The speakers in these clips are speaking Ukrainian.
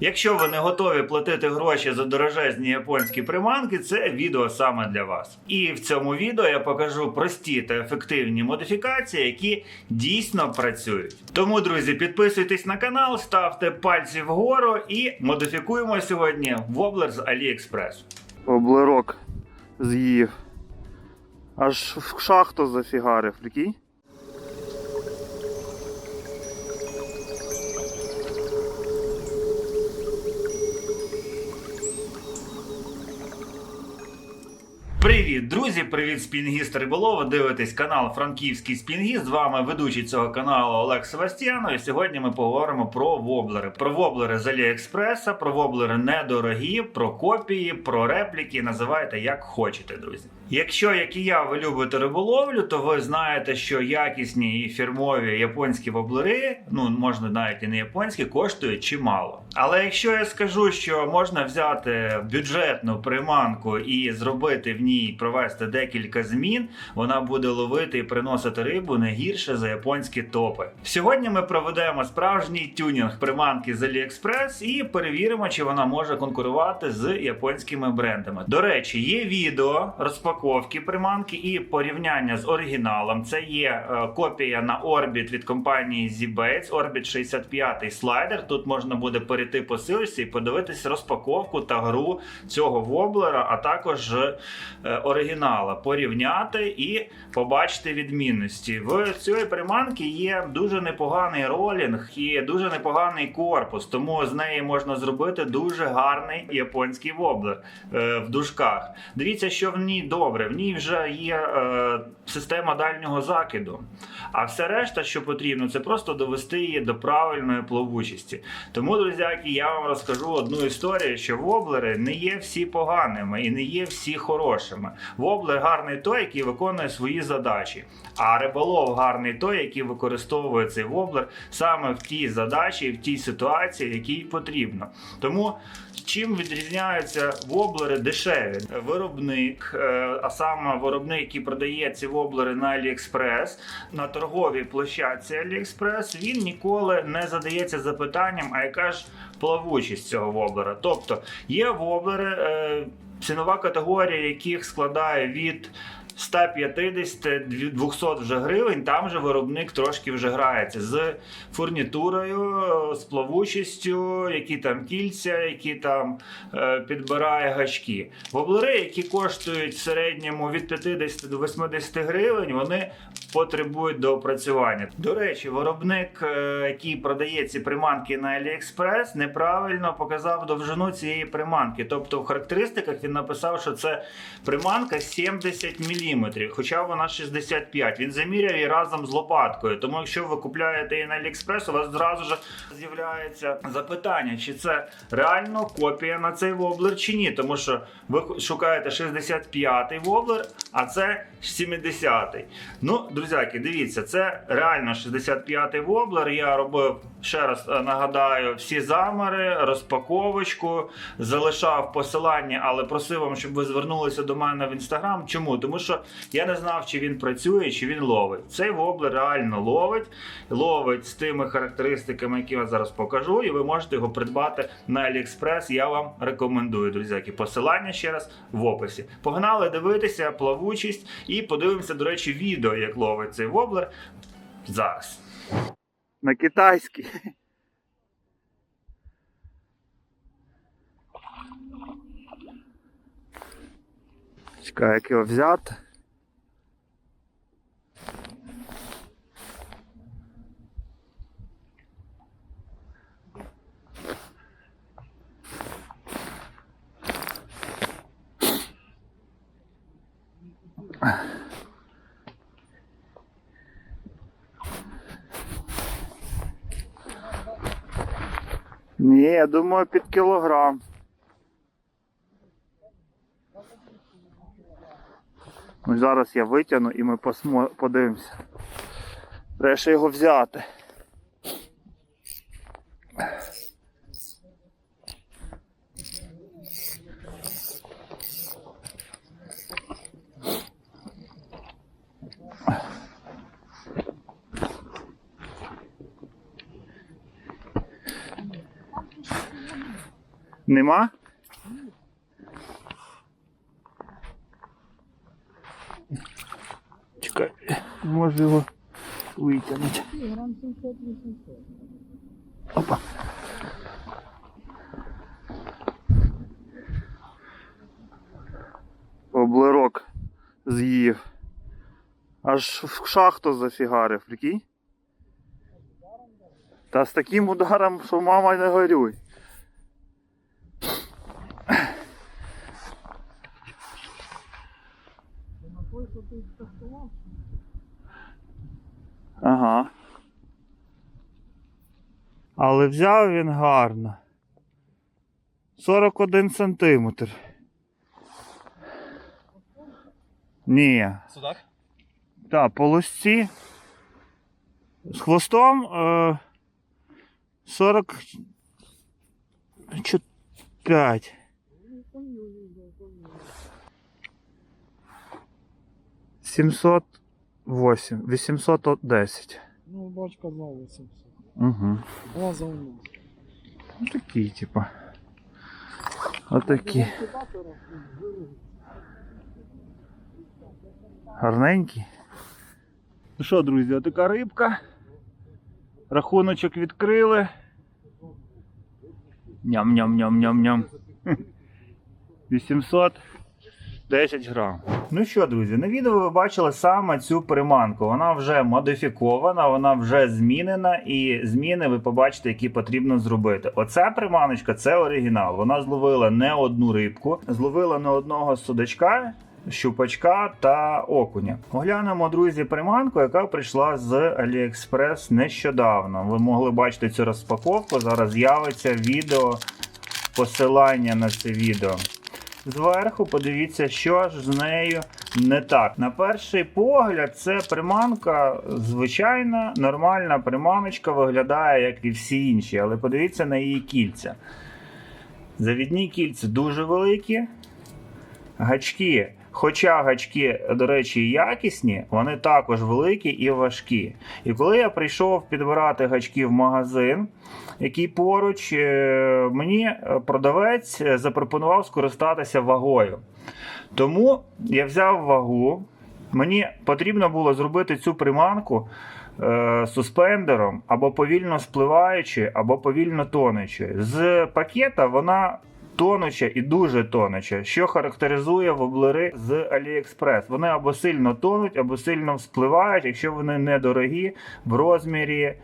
Якщо ви не готові платити гроші за дорожезні японські приманки, це відео саме для вас. І в цьому відео я покажу прості та ефективні модифікації, які дійсно працюють. Тому, друзі, підписуйтесь на канал, ставте пальці вгору і модифікуємо сьогодні воблер з AliExpress. Облирок з'їв. Аж в шахту зафігарив, прикинь? Привіт, друзі! Привіт, спінгіст Риболов. Ви Дивитесь канал Франківський Спінгіст. З вами ведучий цього каналу Олег Севастьянов. І сьогодні ми поговоримо про воблери. Про воблери з Аліекспреса, про воблери недорогі, про копії, про репліки. Називайте як хочете, друзі. Якщо, як і я, ви любите риболовлю, то ви знаєте, що якісні і фірмові японські воблери, ну можна навіть і не японські, коштують чимало. Але якщо я скажу, що можна взяти бюджетну приманку і зробити в ній провести декілька змін, вона буде ловити і приносити рибу не гірше за японські топи. Сьогодні ми проведемо справжній тюнінг приманки з AliExpress і перевіримо, чи вона може конкурувати з японськими брендами. До речі, є відео розпаковки приманки і порівняння з оригіналом. Це є е, копія на Orbit від компанії Z-Baits, Orbit 65 слайдер. Тут можна буде перейти по силці і подивитись розпаковку та гру цього воблера, а також е, оригінала, порівняти і побачити відмінності. В цієї приманки є дуже непоганий ролінг і дуже непоганий корпус, тому з неї можна зробити дуже гарний японський воблер е, в дужках. Дивіться, що в ній добре. В ній вже є е, система дальнього закиду. А все решта, що потрібно, це просто довести її до правильної плавучості. Тому, друзяки, я вам розкажу одну історію, що воблери не є всі поганими і не є всі хорошими. Воблер гарний той, який виконує свої задачі. А риболов гарний той, який використовує цей воблер саме в тій задачі, в тій ситуації, якій потрібно. Тому чим відрізняються воблери дешеві? Виробник, е, а саме виробник, який продає ці воблери на AliExpress, на торговій площадці AliExpress, він ніколи не задається запитанням, а яка ж плавучість цього воблера. Тобто є воблери, е, цінова категорія яких складає від 150-200 вже гривень, там же виробник трошки вже грається з фурнітурою, з плавучістю, які там кільця, які там е, підбирає гачки. Воблери, які коштують в середньому від 50 до 80 гривень, вони потребують доопрацювання. До речі, виробник, е, який продає ці приманки на AliExpress, неправильно показав довжину цієї приманки. Тобто в характеристиках він написав, що це приманка 70 мм, хоча вона 65 Він заміряв її разом з лопаткою. Тому якщо ви купляєте її на AliExpress, у вас зразу ж з'являється запитання, чи це реально копія на цей воблер чи ні. Тому що ви шукаєте 65-й воблер, а це 70-й. Ну, друзяки, дивіться, це реально 65-й воблер. Я робив ще раз е, нагадаю всі замери, розпаковочку, залишав посилання, але просив вам, щоб ви звернулися до мене в інстаграм. Чому? Тому що я не знав, чи він працює, чи він ловить. Цей воблер реально ловить, ловить з тими характеристиками, які я зараз покажу, і ви можете його придбати на AliExpress. Я вам рекомендую, друзяки. Посилання ще раз в описі. Погнали дивитися, плавучість і подивимося, до речі, відео, як ловить цей воблер зараз. На китайський. Чекай, як його взяти. Ні, я думаю, під кілограм. Ну, зараз я витягну і ми подивимося. Треба ще його взяти. Нема? Чекай, може його витягнути. Опа. Облирок з'їв. Аж в шахту зафігарив, прикинь? Та з таким ударом, що мама не горюй. Ага. Але взяв він гарно. 41 сантиметр. Ні. Судак? Так, по лосці. З хвостом е, 45. Сімсот восім, вісімсот десять. Ну, бач, казав 800. Угу. База у нас. Ну такі, типа. Отакі. Гарненькі. Ну що, друзі, отака рибка. Рахуночок відкрили. Ням-ням-ням-ням-ням. 810 грам. Ну що, друзі, на відео ви бачили саме цю приманку. Вона вже модифікована, вона вже змінена, і зміни ви побачите, які потрібно зробити. Оця приманочка це оригінал. Вона зловила не одну рибку, зловила не одного судачка. Щупачка та окуня. Оглянемо, друзі, приманку, яка прийшла з AliExpress нещодавно. Ви могли бачити цю розпаковку. Зараз з'явиться відео, посилання на це відео. Зверху подивіться, що ж з нею не так. На перший погляд, це приманка звичайна, нормальна приманочка виглядає, як і всі інші, але подивіться на її кільця. Завідні кільця дуже великі. Гачки, хоча гачки, до речі, якісні, вони також великі і важкі. І коли я прийшов підбирати гачки в магазин, який поруч, е, мені продавець запропонував скористатися вагою. Тому я взяв вагу. Мені потрібно було зробити цю приманку е, суспендером або повільно спливаючи, або повільно тонучи. З пакета вона тонуча і дуже тонуча, що характеризує воблери з AliExpress. Вони або сильно тонуть, або сильно вспливають, якщо вони недорогі в розмірі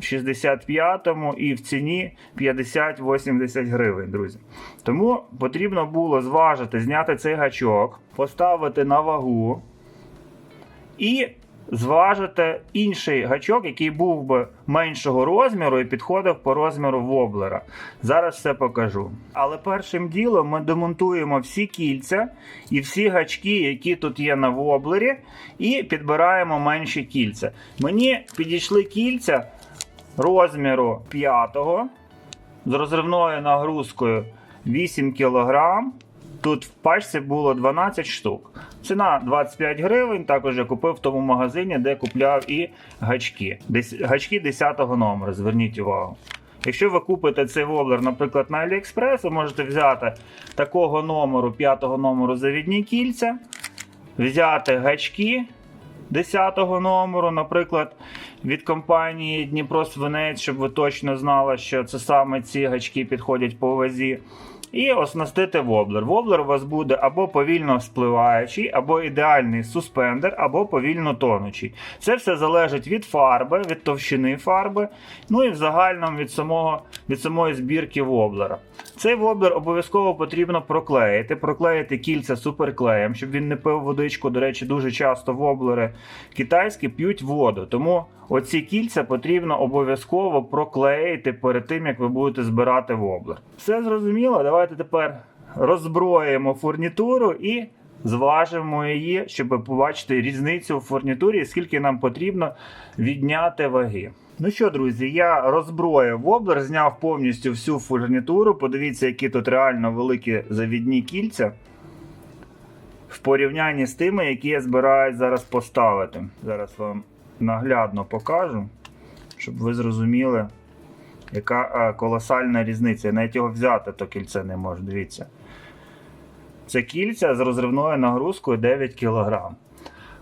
65-му і в ціні 50-80 гривень, друзі. Тому потрібно було зважити, зняти цей гачок, поставити на вагу і зважити інший гачок, який був би меншого розміру і підходив по розміру воблера. Зараз все покажу. Але першим ділом ми демонтуємо всі кільця і всі гачки, які тут є на воблері, і підбираємо менші кільця. Мені підійшли кільця розміру 5 з розривною нагрузкою 8 кг. Тут в пачці було 12 штук. Ціна 25 гривень. Також я купив в тому магазині, де купляв і гачки. Десь, гачки 10-го номеру, зверніть увагу. Якщо ви купите цей воблер, наприклад, на AliExpress, ви можете взяти такого номеру, 5-го номеру завідні кільця, взяти гачки 10-го номеру, наприклад, від компанії Дніпро Свинець, щоб ви точно знали, що це саме ці гачки підходять по вазі. І оснастити воблер. Воблер у вас буде або повільно спливаючий, або ідеальний суспендер, або повільно тонучий. Це все залежить від фарби, від товщини фарби, ну і в загальному від, самого, від самої збірки воблера. Цей воблер обов'язково потрібно проклеїти, проклеїти кільця суперклеєм, щоб він не пив водичку. До речі, дуже часто воблери китайські п'ють воду. Тому оці кільця потрібно обов'язково проклеїти перед тим, як ви будете збирати воблер. Все зрозуміло? Давайте тепер роззброїмо фурнітуру і зважимо її, щоб побачити різницю в фурнітурі, скільки нам потрібно відняти ваги. Ну що, друзі, я роззброїв воблер, зняв повністю всю фурнітуру. Подивіться, які тут реально великі завідні кільця. В порівнянні з тими, які я збираюсь зараз поставити. Зараз вам наглядно покажу, щоб ви зрозуміли, яка е, колосальна різниця. Я навіть його взяти, то кільце не можу. Дивіться. Це кільця з розривною нагрузкою 9 кг.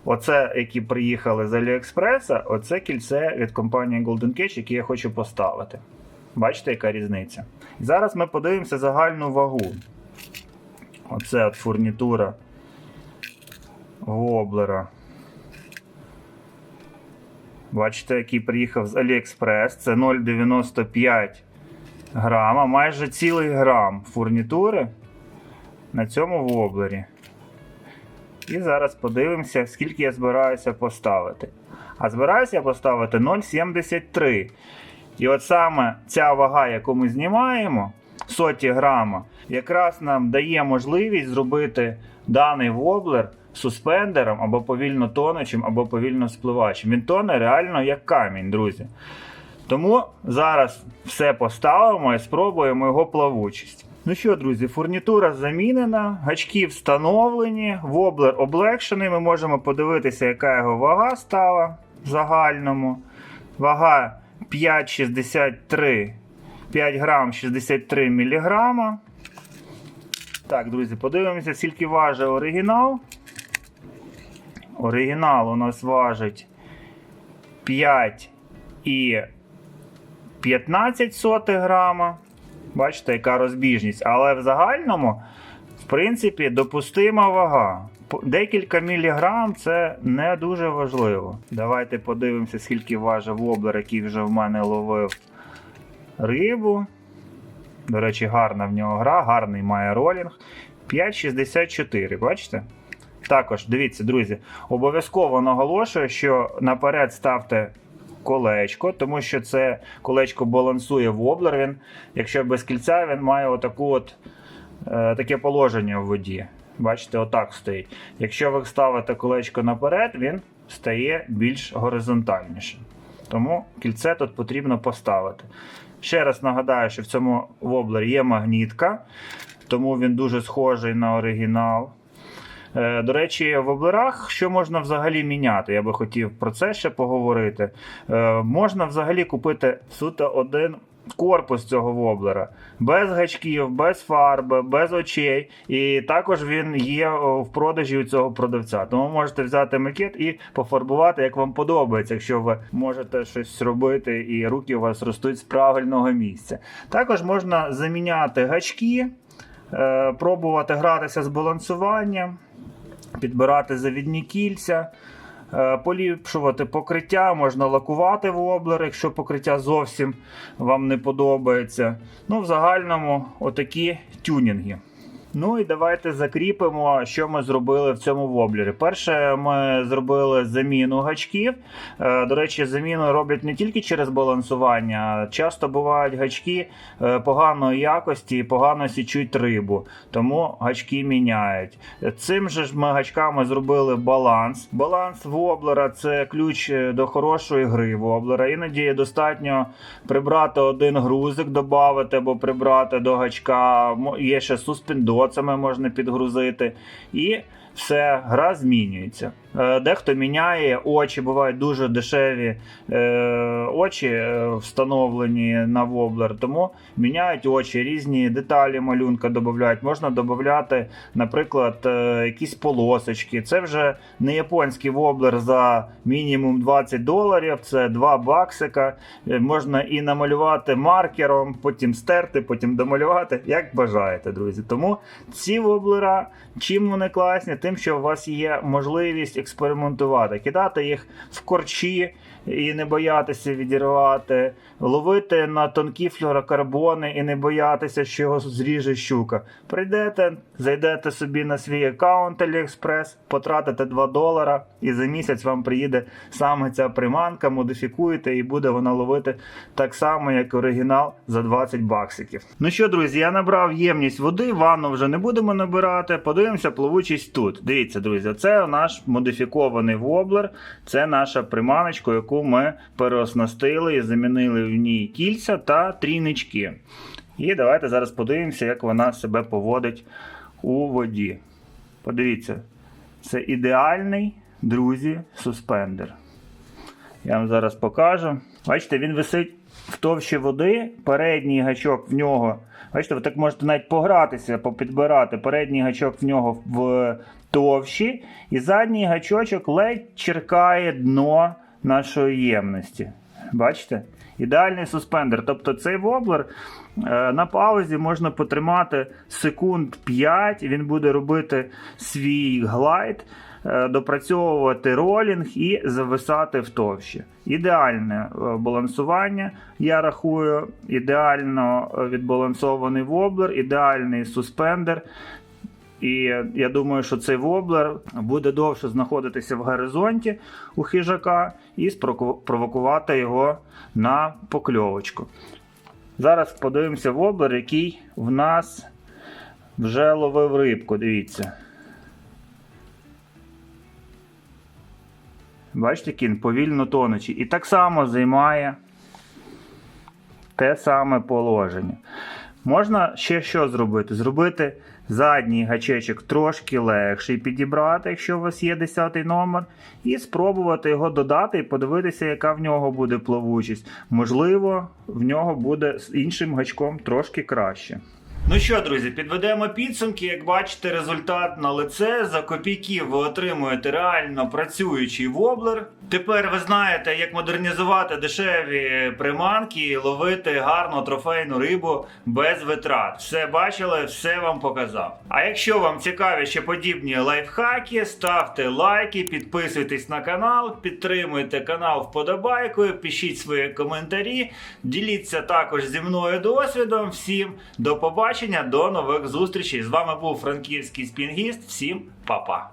Оце, які приїхали з Аліекспреса, оце кільце від компанії Golden Cage, яке я хочу поставити. Бачите, яка різниця? І зараз ми подивимося загальну вагу. Оце от фурнітура воблера. Бачите, який приїхав з AliExpress. Це 0,95 грама, майже цілий грам фурнітури на цьому воблері. І зараз подивимося, скільки я збираюся поставити. А збираюся я поставити 0,73. І от саме ця вага, яку ми знімаємо, соті грама, якраз нам дає можливість зробити даний воблер суспендером або повільно тонучим, або повільно спливаючим. Він тоне реально як камінь, друзі. Тому зараз все поставимо і спробуємо його плавучість. Ну що, друзі, фурнітура замінена, гачки встановлені, воблер облегшений. Ми можемо подивитися, яка його вага стала в загальному. Вага 5,63, 5 грам 63 міліграма. Так, друзі, подивимося, скільки важить оригінал. Оригінал у нас важить 5 і 15 сотих грама. Бачите, яка розбіжність. Але в загальному, в принципі, допустима вага. Декілька міліграм це не дуже важливо. Давайте подивимося, скільки важить воблер, який вже в мене ловив рибу. До речі, гарна в нього гра, гарний має ролінг. 5,64, бачите? Також, дивіться, друзі, обов'язково наголошую, що наперед ставте колечко, тому що це колечко балансує воблер. Він, якщо без кільця, він має отаку от, е, таке положення в воді. Бачите, отак стоїть. Якщо ви ставите колечко наперед, він стає більш горизонтальніше. Тому кільце тут потрібно поставити. Ще раз нагадаю, що в цьому воблері є магнітка, тому він дуже схожий на оригінал. Е, До речі, в воблерах що можна взагалі міняти? Я би хотів про це ще поговорити. Е, Можна взагалі купити суто один корпус цього воблера. Без гачків, без фарби, без очей. І також він є в продажі у цього продавця. Тому можете взяти макет і пофарбувати, як вам подобається, якщо ви можете щось робити і руки у вас ростуть з правильного місця. Також можна заміняти гачки, е, пробувати гратися з балансуванням підбирати завідні кільця, е, поліпшувати покриття, можна лакувати воблер, якщо покриття зовсім вам не подобається. Ну, в загальному, отакі тюнінги. Ну і давайте закріпимо, що ми зробили в цьому воблері. Перше, ми зробили заміну гачків. Е, До речі, заміну роблять не тільки через балансування, часто бувають гачки е, поганої якості і погано січуть рибу, тому гачки міняють. Цим же ж ми гачками зробили баланс. Баланс воблера це ключ е, до хорошої гри воблера. Іноді достатньо прибрати один грузик, додати або прибрати до гачка. Є ще суспендоцами можна підгрузити. І все, гра змінюється. Е, Дехто міняє очі, бувають дуже дешеві е, очі е, встановлені на воблер, тому міняють очі, різні деталі малюнка додають. Можна додати, наприклад, якісь полосочки. Це вже не японський воблер за мінімум 20 доларів, це 2 баксика. Можна і намалювати маркером, потім стерти, потім домалювати, як бажаєте, друзі. Тому ці воблера, чим вони класні, тим, що у вас є можливість експериментувати, кидати їх в корчі і не боятися відірвати, ловити на тонкі флюорокарбони і не боятися, що його зріже щука. Прийдете, зайдете собі на свій аккаунт AliExpress, потратите 2 долара, і за місяць вам приїде саме ця приманка, модифікуєте, і буде вона ловити так само, як оригінал за 20 баксиків. Ну що, друзі, я набрав ємність води, ванну вже не будемо набирати. Подивимося плавучість тут. Дивіться, друзі, це наш модифікований воблер, це наша приманочка, яку ми переоснастили і замінили в ній кільця та трійнички. І давайте зараз подивимося, як вона себе поводить у воді. Подивіться, це ідеальний, друзі, суспендер. Я вам зараз покажу. Бачите, він висить в товщі води, передній гачок в нього. Бачите, ви так можете навіть погратися, попідбирати. Передній гачок в нього в товщі, і задній гачочок ледь черкає дно нашої ємності. Бачите? Ідеальний суспендер. Тобто цей воблер е, на паузі можна потримати секунд 5, він буде робити свій глайд, е, допрацьовувати ролінг і зависати в товщі. Ідеальне е, балансування, я рахую, ідеально відбалансований воблер, ідеальний суспендер. І я думаю, що цей воблер буде довше знаходитися в горизонті у хижака і спровокувати його на покльовочку. Зараз подивимося воблер, який в нас вже ловив рибку. Дивіться. Бачите, кін повільно тонучий. І так само займає те саме положення. Можна ще що зробити? Зробити задній гачечок трошки легший підібрати, якщо у вас є 10 номер, і спробувати його додати і подивитися, яка в нього буде плавучість. Можливо, в нього буде з іншим гачком трошки краще. Ну що, друзі, підведемо підсумки. Як бачите, результат на лице. За копійки ви отримуєте реально працюючий воблер. Тепер ви знаєте, як модернізувати дешеві приманки і ловити гарну трофейну рибу без витрат. Все бачили, все вам показав. А якщо вам цікаві ще подібні лайфхаки, ставте лайки, підписуйтесь на канал, підтримуйте канал вподобайкою, пишіть свої коментарі, діліться також зі мною досвідом. Всім до побачення, до нових зустрічей. З вами був франківський спінгіст. Всім па-па.